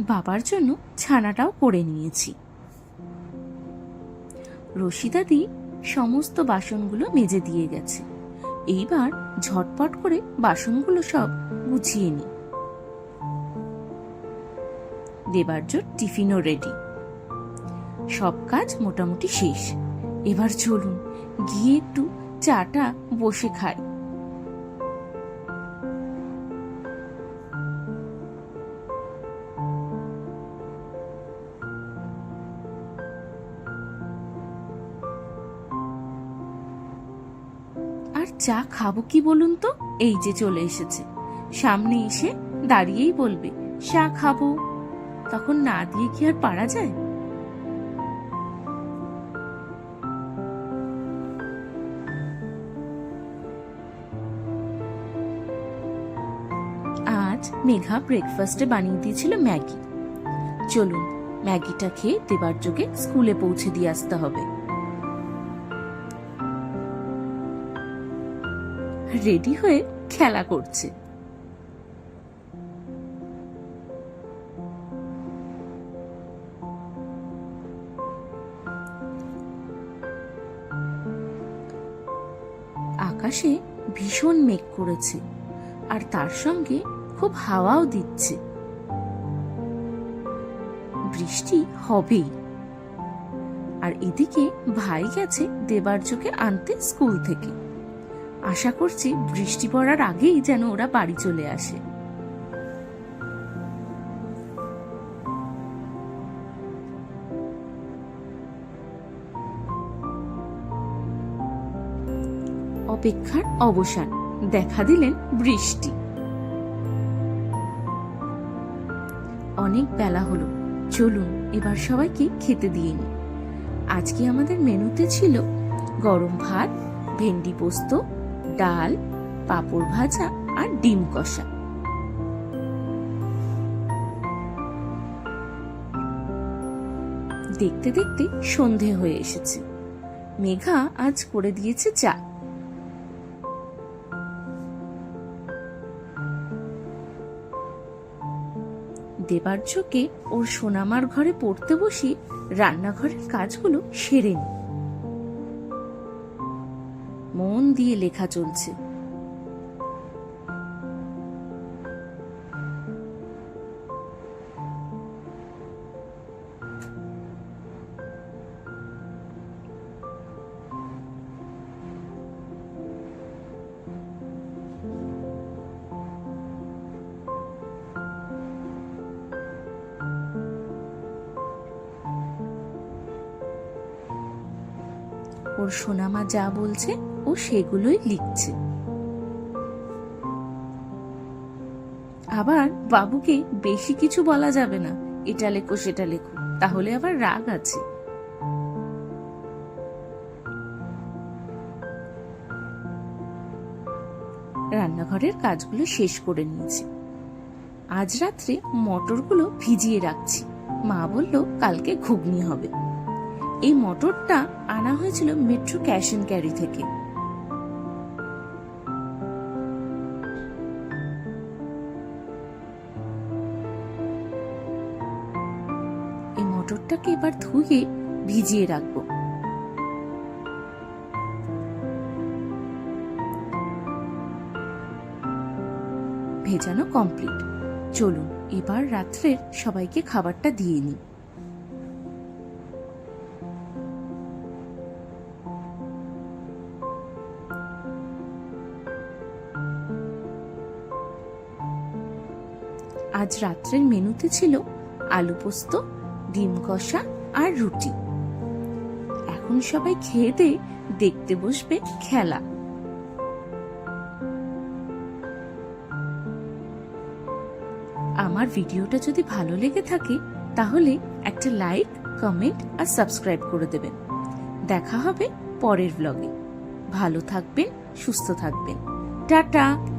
বাবার জন্য ছানাটাও করে নিয়েছি। রশিদাদি সমস্ত বাসনগুলো মেজে দিয়ে গেছে। এইবার ঝটপট করে বাসনগুলো সব গুছিয়ে নি দেবার্য টিফিনও রেডি সব কাজ মোটামুটি শেষ। এবার চলুন গিয়ে একটু চাটা বসে খাই। চা খাব কি বলুন তো? এই যে চলে এসেছে। সামনে এসে দাঁড়িয়েই বলবে, চা খাব। তখন না দিয়ে কি আর পারা যায়? আজ মেঘা ব্রেকফাস্টে বানিয়ে দিয়েছিল ম্যাগি। চলুন, ম্যাগিটা খেয়ে দেবার যোগে স্কুলে পৌঁছে দিয়ে আসতে হবে। রেডি হয়ে খেলা করছে। আকাশে ভীষণ মেঘ করেছে আর তার সঙ্গে খুব হাওয়াও দিচ্ছে। বৃষ্টি হবেই। আর এদিকে ভাই গেছে দেবার্যকে আনতে স্কুল থেকে। আশা করছি বৃষ্টি পড়ার আগেই যেন ওরা বাড়ি চলে আসে। অপেক্ষার অবসান, দেখা দিলেন বৃষ্টি। অনেক বেলা হলো, চলুন এবার সবাইকে খেতে দিয়ে নি। আজকে আমাদের মেনুতে ছিল গরম ভাত, ভেন্ডি পোস্ত ডাল, পাঁপড় ভাজা আর ডিম কষা। দেখতে দেখতে সন্ধে হয়ে এসেছে। মেঘা আজ করে দিয়েছে চা। দেবার্যকে ওর সোনামার ঘরে পড়তে বসিয়ে রান্নাঘরের কাজগুলো সেরে নি। দিয়ে লেখা চলছে। ওর সোনামা যা বলছে ও সেগুলোই লিখছে। আবার বাবুকে বেশি কিছু বলা যাবে না, এটা লেখো, সেটা লেখো, তাহলে আবার রাগ আছে। রান্নাঘরের কাজগুলো শেষ করে নিয়েছি। আজ রাত্রে মটরগুলো ভিজিয়ে রাখছি। মা বলল, কালকে ঘুগনি হবে। এই মটরটা আনা হয়েছিল মেট্রো ক্যাশ এন্ড ক্যারি থেকে। এই এবার ধুয়ে ভিজিয়ে রাখব। ভেজানো কমপ্লিট চলুন, এবার রাত্রের সবাইকে খাবারটা দিয়ে নিই। আজ রাত্রের মেনুতে ছিল আলু পোস্ত ডিম কষা আর রুটি। এখন সবাই খেয়ে দিয়ে দেখতে বসবে খেলা। আমার ভিডিওটা যদি ভালো লেগে থাকে, তাহলে একটা লাইক, কমেন্ট আর সাবস্ক্রাইব করে দেবেন। দেখা হবে পরের ব্লগে ভালো থাকবেন, সুস্থ থাকবেন। টাটা!